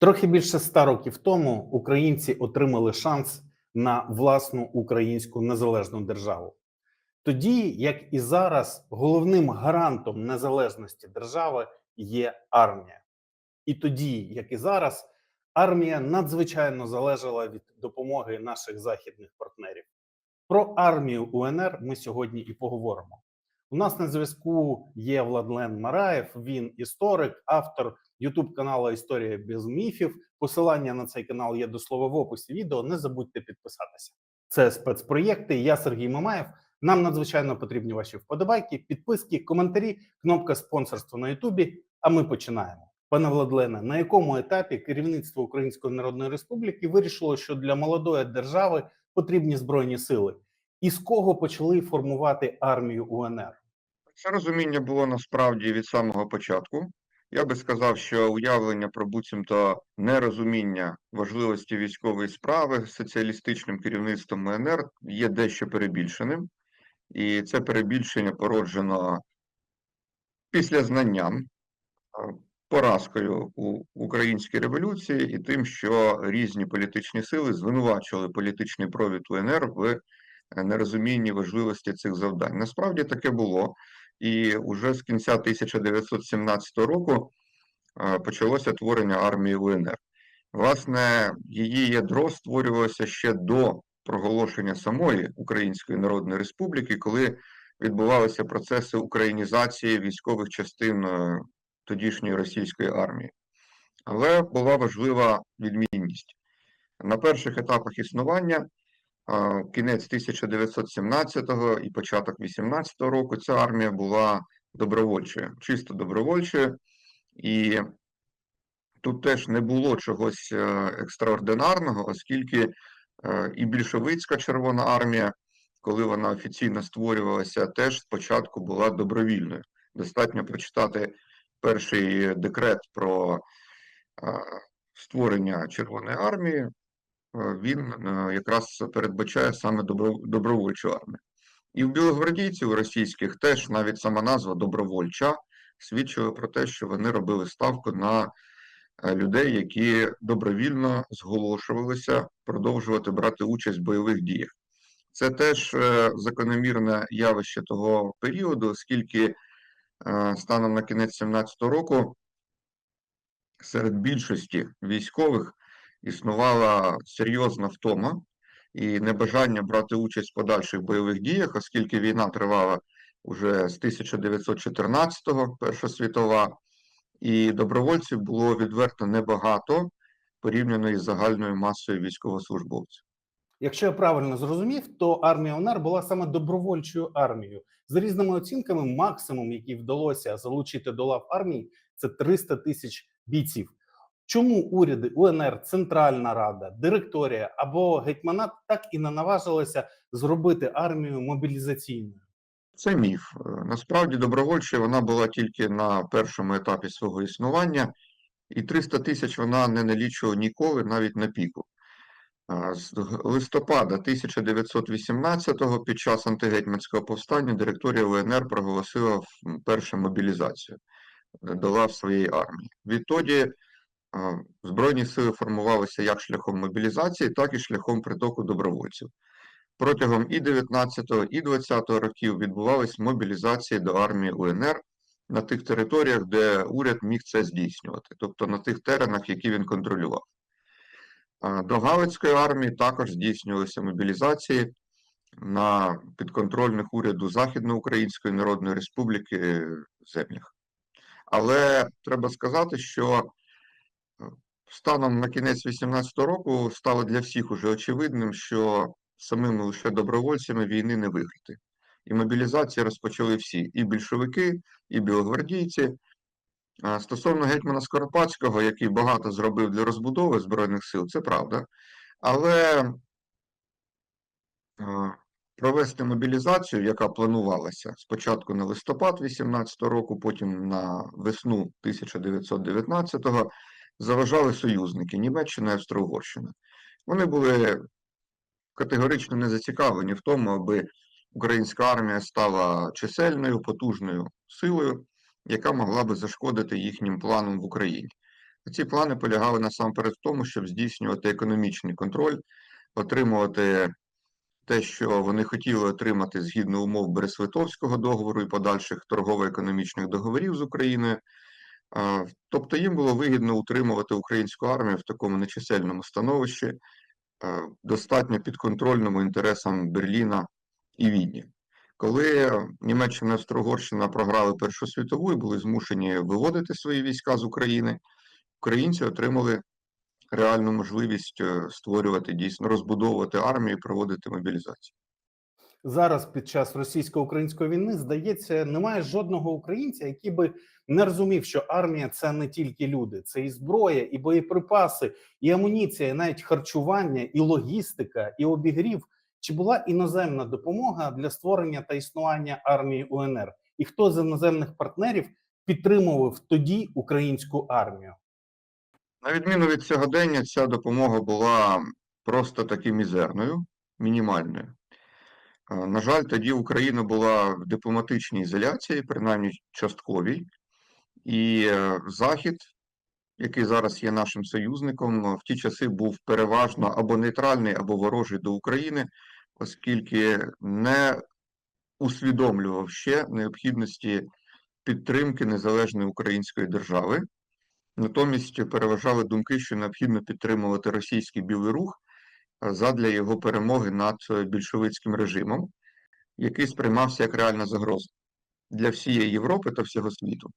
Трохи більше ста років тому українці отримали шанс на власну українську незалежну державу. Тоді, як і зараз, головним гарантом незалежності держави є армія. І тоді, як і зараз, армія надзвичайно залежала від допомоги наших західних партнерів. Про армію УНР ми сьогодні і поговоримо. У нас на зв'язку є Владлен Мараєв. Він історик, автор Ютуб каналу Історія без міфів. Посилання на цей канал є до слова в описі відео. Не забудьте підписатися. Це спецпроєкти. Я Сергій Мамаєв. Нам надзвичайно потрібні ваші вподобайки, підписки, коментарі, кнопка спонсорства на Ютубі. А ми починаємо. Пане Владлене, на якому етапі керівництво Української Народної Республіки вирішило, що для молодої держави потрібні збройні сили, і з кого почали формувати армію УНР? Це розуміння було насправді від самого початку. Я би сказав, що уявлення про буцімто нерозуміння важливості військової справи соціалістичним керівництвом УНР є дещо перебільшеним, і це перебільшення породжено після знанням, поразкою у українській революції і тим, що різні політичні сили звинувачували політичний провід УНР в е, нерозумінні важливості цих завдань. Насправді таке було. І вже з кінця 1917 року е, почалося творення армії УНР. Власне, її ядро створювалося ще до проголошення самої Української Народної Республіки, коли відбувалися процеси українізації військових частин е, тодішньої російської армії. Але була важлива відмінність. На перших етапах існування кінець 1917-го і початок 18-го року ця армія була добровольчою, чисто добровольчою, і тут теж не було чогось е, екстраординарного, оскільки е, і більшовицька Червона армія, коли вона офіційно створювалася, теж спочатку була добровільною. Достатньо прочитати перший декрет про е, створення Червоної армії, він е, якраз передбачає саме добро, добровольчу армію. І в білогвардійців російських теж навіть сама назва добровольча свідчила про те, що вони робили ставку на е, людей, які добровільно зголошувалися продовжувати брати участь в бойових діях. Це теж закономірне явище того періоду, оскільки станом на кінець 17 року серед більшості військових існувала серйозна втома і небажання брати участь в подальших бойових діях, оскільки війна тривала уже з 1914-го, Перша світова, і добровольців було відверто небагато порівняно із загальною масою військовослужбовців. Якщо я правильно зрозумів, то армія УНР була саме добровольчою армією. За різними оцінками, максимум, який вдалося залучити до лав армії, це 300 тисяч бійців. Чому уряди УНР, Центральна Рада, директорія або гетьманат так і не наважилися зробити армію мобілізаційною? Це міф. Е, Насправді добровольчою вона була тільки на першому етапі свого існування, і 300 тисяч вона не налічувала ніколи, навіть на піку. З листопада 1918-го під час антигетьманського повстання директорія УНР проголосила першу мобілізацію е, до лав своєї армії. Відтоді Збройні сили формувалися як шляхом мобілізації, так і шляхом притоку добровольців. Протягом і 19-го, і 20-го років відбувались мобілізації до армії УНР на тих територіях, де уряд міг це здійснювати, тобто на тих теренах, які він контролював. До Галицької армії також здійснювалися мобілізації на підконтрольних уряду Західноукраїнської Народної Республіки землях. Але треба сказати, що станом на кінець 18 року стало для всіх уже очевидним, що самими лише добровольцями війни не виграти. І мобілізації розпочали всі: і більшовики, і білогвардійці. Стосовно гетьмана Скоропадського, який багато зробив для розбудови Збройних сил, це правда. Але провести мобілізацію, яка планувалася спочатку на листопад 18 року, потім на весну 1919-го, заважали союзники Німеччина і Австро-Угорщина. Вони були категорично не зацікавлені в тому, аби українська армія стала чисельною, потужною силою, яка могла би зашкодити їхнім планам в Україні. Ці плани полягали насамперед в тому, щоб здійснювати економічний контроль, отримувати те, що вони хотіли отримати згідно умов Бересвитовського договору і подальших торгово-економічних договорів з Україною. Тобто їм було вигідно утримувати українську армію в такому нечисельному становищі, достатньо підконтрольному інтересам Берліна і Відні. Коли Німеччина і Австро-Угорщина програли Першу світову і були змушені виводити свої війська з України, українці отримали реальну можливість е, створювати дійсно розбудовувати армію, і проводити мобілізацію. Зараз під час російсько-української війни здається, немає жодного українця, який би не розумів, що армія це не тільки люди, це і зброя, і боєприпаси, і амуніція, і навіть харчування, і логістика, і обігрів. Чи була іноземна допомога для створення та існування армії УНР? І хто з іноземних партнерів підтримував тоді українську армію? На відміну від сьогодення, ця допомога була просто таки мізерною, мінімальною. Е, На жаль, тоді Україна була в дипломатичній ізоляції, принаймні частковій, і е, Захід, який зараз є нашим союзником, в ті часи був переважно або нейтральний, або ворожий до України, оскільки не усвідомлював ще необхідності підтримки незалежної української держави. Натомість переважали думки, що необхідно підтримувати російський білий рух е, задля його перемоги над е, більшовицьким режимом, який сприймався як реальна загроза для всієї Європи та всього світу,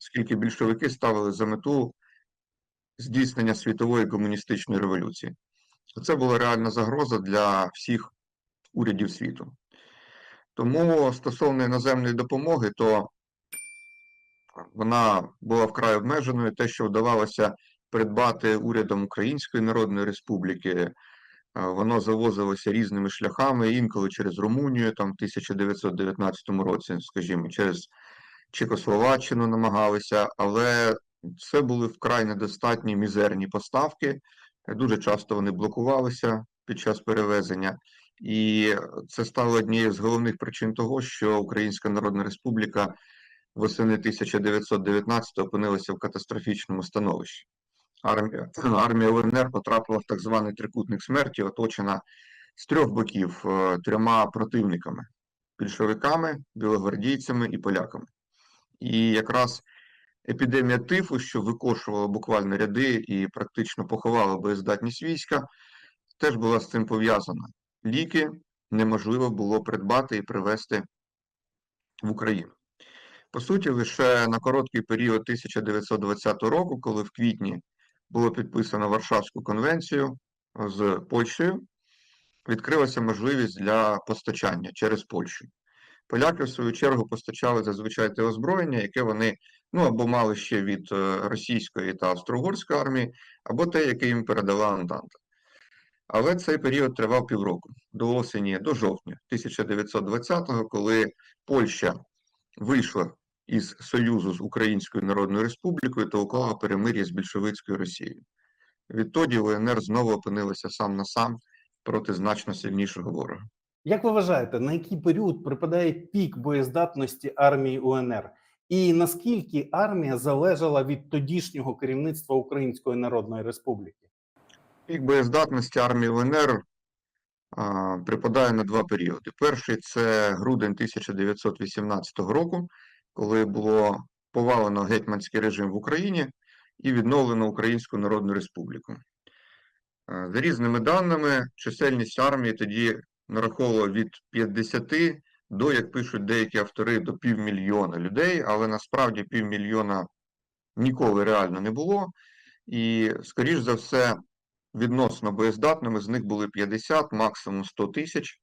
оскільки більшовики ставили за мету здійснення світової комуністичної революції. Це була реальна загроза для всіх урядів світу. Тому стосовно іноземної допомоги, то вона була вкрай обмеженою. Те, що вдавалося придбати урядом Української Народної Республіки, воно завозилося різними шляхами, інколи через Румунію, там в 1919 році, скажімо, через Чехословаччину намагалися, але це були вкрай недостатні мізерні поставки. Дуже часто вони блокувалися під час перевезення, і це стало однією з головних причин того, що Українська Народна Республіка восени 1919 опинилася в катастрофічному становищі. Армія, армія УНР потрапила в так званий трикутник смерті, оточена з трьох боків е, трьома противниками: більшовиками, білогвардійцями і поляками. І якраз епідемія тифу, що викошувала буквально ряди і практично поховала боєздатність війська, теж була з цим пов'язана. Ліки неможливо було придбати і привезти в Україну. По суті, лише на короткий період 1920 року, коли в квітні було підписано Варшавську конвенцію з Польщею, відкрилася можливість для постачання через Польщу. Поляки, в свою чергу, постачали зазвичай те озброєння, яке вони ну або мали ще від е, російської та австро-угорської армії, або те, яке їм передала Антанта. Але цей період тривав півроку до осені, до жовтня 1920-го, коли Польща вийшла із Союзу з Українською Народною Республікою та уклала перемир'я з більшовицькою Росією. Відтоді УНР знову опинилася сам на сам проти значно сильнішого ворога. Як ви вважаєте, на який період припадає пік боєздатності армії УНР? І наскільки армія залежала від тодішнього керівництва Української Народної Республіки? Пік боєздатності армії УНР а, припадає на два періоди. Перший це грудень 1918 року, коли було повалено гетьманський режим в Україні і відновлено Українську Народну Республіку. Е, За різними даними, чисельність армії тоді нараховувала від 50 до, як пишуть деякі автори, до півмільйона людей, але насправді півмільйона ніколи реально не було. І, скоріш за все, відносно боєздатними з них були 50, максимум 100 тисяч.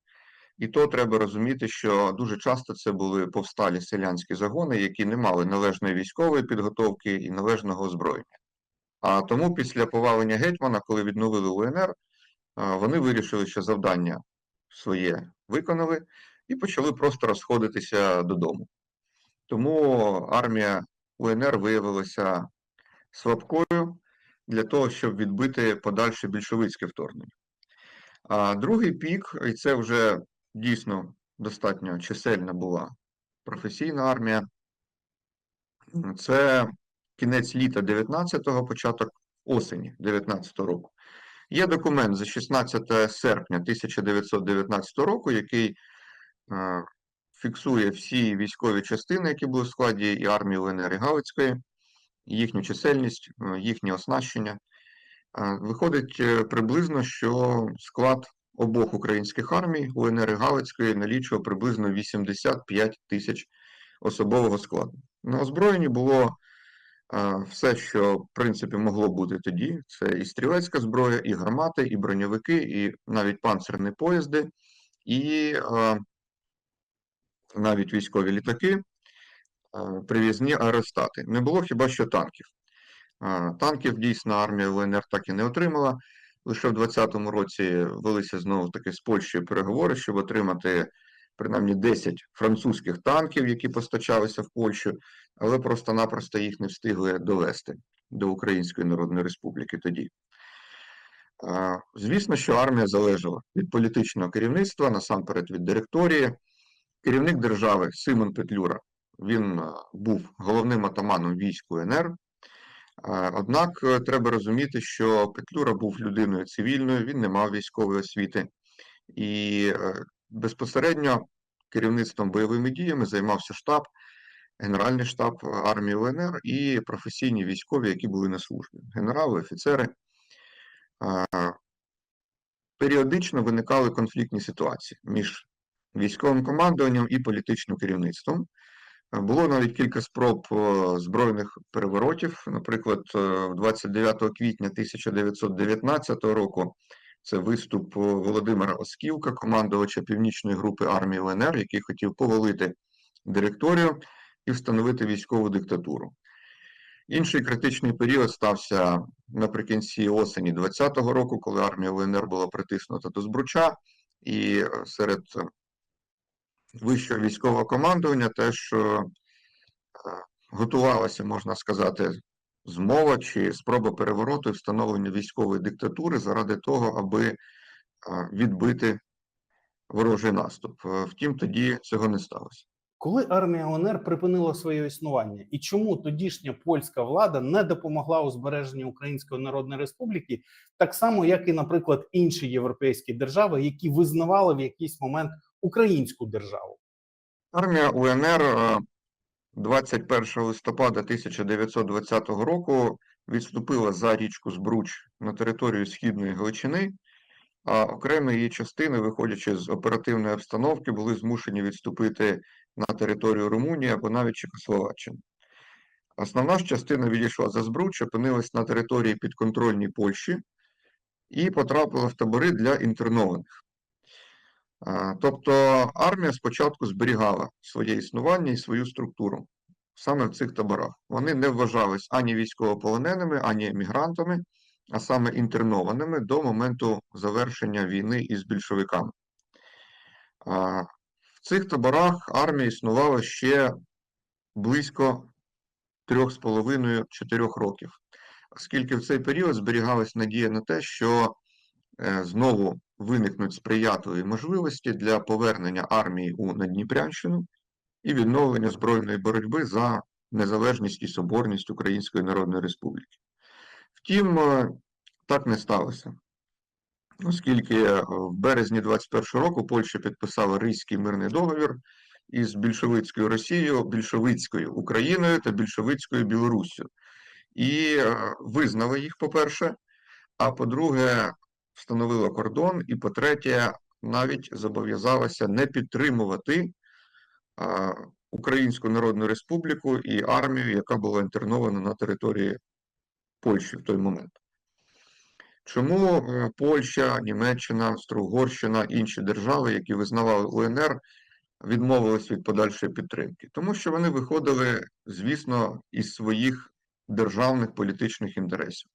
І то треба розуміти, що дуже часто це були повсталі селянські загони, які не мали належної військової підготовки і належного озброєння. А тому після повалення гетьмана, коли відновили УНР, вони вирішили, що завдання своє виконали і почали просто розходитися додому. Тому армія УНР виявилася слабкою для того, щоб відбити подальше більшовицьке вторгнення. А другий пік, і це вже дійсно достатньо чисельна була професійна армія, це кінець літа 19-го, початок осені 19 року. Є документ за 16 серпня 1919 року, який е, фіксує всі військові частини, які були в складі і армії УНР і Галицької, їхню чисельність, е, їхнє оснащення. Е, Виходить е, приблизно, що склад обох українських армій УНР і Галицької налічував приблизно 85 тисяч особового складу. На озброєнні було е, все, що в принципі могло бути тоді. Це і стрілецька зброя, і гармати, і броньовики, і навіть панцирні поїзди, і е, навіть військові літаки, е, привізні аеростати. Не було хіба що танків. Танків дійсно армія УНР так і не отримала. Лише в 2020 році велися знову таки з Польщею переговори, щоб отримати принаймні 10 французьких танків, які постачалися в Польщу, але просто-напросто їх не встигли довести до Української Народної Республіки тоді. Звісно, що армія залежала від політичного керівництва, насамперед від директорії. Керівник держави Симон Петлюра, він був головним атаманом військ УНР. Однак е, треба розуміти, що Петлюра був людиною цивільною, він не мав військової освіти, і е, безпосередньо керівництвом бойовими діями займався штаб, Генеральний штаб армії УНР і професійні військові, які були на службі, генерали, офіцери. Періодично виникали конфліктні ситуації між військовим командуванням і політичним керівництвом. Е, Було навіть кілька спроб е, збройних переворотів. Наприклад, е, 29 квітня 1919 року це виступ е, Володимира Оскілка, командувача північної групи армії УНР, який хотів повалити директорію і встановити військову диктатуру. Інший критичний період стався наприкінці осені 20-го року, коли армія УНР була притиснута до Збруча, і е, серед е, вищого військового командування теж е, готувалася, можна сказати, змова чи спроба перевороту і встановлення військової диктатури заради того, аби е, відбити ворожий наступ. Е, Втім, тоді цього не сталося. Коли армія УНР припинила своє існування, і чому тодішня польська влада не допомогла у збереженні Української Народної Республіки, так само як і, наприклад, інші європейські держави, які визнавали в якийсь момент українську державу? Армія УНР е, 21 листопада 1920 року відступила за річку Збруч на територію Східної Галичини, а окремі її частини, виходячи з оперативної обстановки, були змушені відступити на територію Румунії або навіть Чехословаччини. Основна ж частина відійшла за Збруч, опинилась на території підконтрольній Польщі і потрапила в табори для інтернованих. А, Тобто армія спочатку зберігала своє існування і свою структуру саме в цих таборах. Вони не вважались ані військовополоненими, ані емігрантами, а саме інтернованими до моменту завершення війни із більшовиками. В цих таборах армія існувала ще близько 3,5-4 років, оскільки в цей період зберігалась надія на те, що е, знову виникнуть сприятливі можливості для повернення армії у Надніпрянщину і відновлення збройної боротьби за незалежність і соборність Української Народної Республіки. Втім, е, так не сталося, оскільки е, в березні 21-го року Польща підписала Ризький мирний договір із більшовицькою Росією, більшовицькою Україною та більшовицькою Білоруссю. І е, визнала їх, по-перше, а по-друге, встановила кордон, і по-третє, навіть зобов'язалася не підтримувати а, Українську Народну Республіку і армію, яка була інтернована на території Польщі в той момент. Чому е, Польща, Німеччина, Австро-Угорщина, інші держави, які визнавали УНР, відмовились від подальшої підтримки? Тому що вони виходили, звісно, із своїх державних політичних інтересів.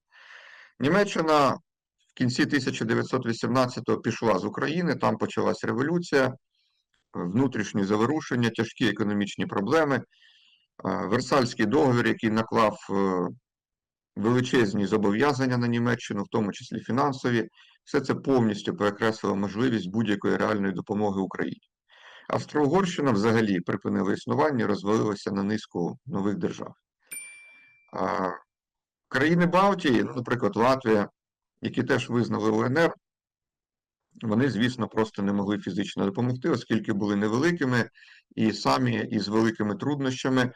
Німеччина в кінці 1918-го пішла з України, там почалась революція, внутрішні заворушення, тяжкі економічні проблеми. Версальський договір, який наклав е, величезні зобов'язання на Німеччину, в тому числі фінансові, все це повністю перекреслило можливість будь-якої реальної допомоги Україні. Австро-Угорщина взагалі припинила існування розвалилася на низку нових держав. Країни Балтії, ну, наприклад, Латвія, які теж визнали УНР, вони, звісно, просто не могли фізично допомогти, оскільки були невеликими і самі із великими труднощами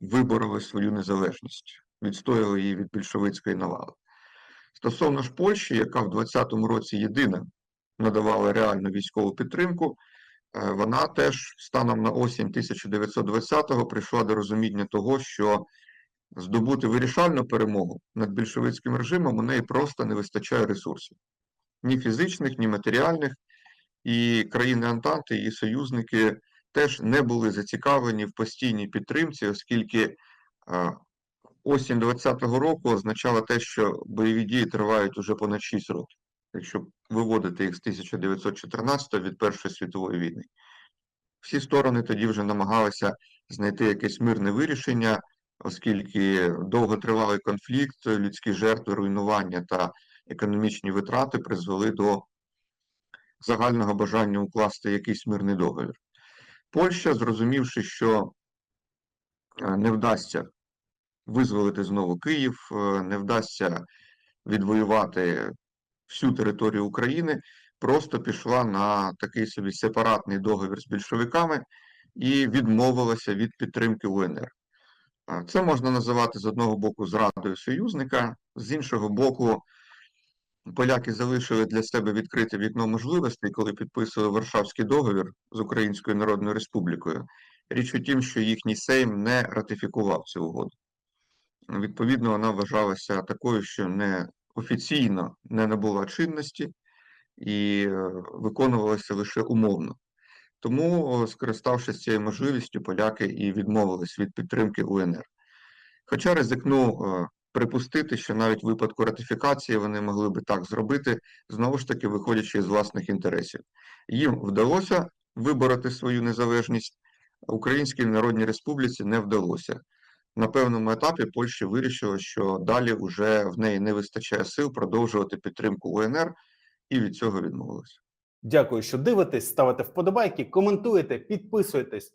вибороли свою незалежність, відстояли її від більшовицької навали. Стосовно ж Польщі, яка в 20-му році єдина надавала реальну військову підтримку, е, вона теж станом на осінь 1920-го прийшла до розуміння того, що здобути вирішальну перемогу над більшовицьким режимом у неї просто не вистачає ресурсів ні фізичних, ні матеріальних, і країни Антанти, її союзники теж не були зацікавлені в постійній підтримці, оскільки осінь 20-го року означала те, що бойові дії тривають уже понад 6 років, якщо виводити їх з 1914 від Першої світової війни. Всі сторони тоді вже намагалися знайти якесь мирне вирішення, оскільки довготривалий конфлікт, людські жертви, руйнування та економічні витрати призвели до загального бажання укласти якийсь мирний договір. Польща, зрозумівши, що е, не вдасться визволити знову Київ, е, не вдасться відвоювати всю територію України, просто пішла на такий собі сепаратний договір з більшовиками і відмовилася від підтримки УНР. Це можна називати з одного боку зрадою союзника, з іншого боку, поляки залишили для себе відкрите вікно можливостей, коли підписували Варшавський договір з Українською Народною Республікою. Річ у тім, що їхній Сейм не ратифікував цю угоду. Відповідно, вона вважалася такою, що не офіційно не набула чинності і е, виконувалася лише умовно. Тому, скориставшись цією можливістю, поляки і відмовились від підтримки УНР. Хоча ризикну припустити, що навіть в випадку ратифікації вони могли би так зробити, знову ж таки виходячи з власних інтересів. Їм вдалося вибороти свою незалежність, Українській Народній Республіці не вдалося. На певному етапі Польща вирішила, що далі вже в неї не вистачає сил продовжувати підтримку УНР, і від цього відмовилася. Дякую, що дивитесь, ставите вподобайки, коментуєте, підписуєтесь.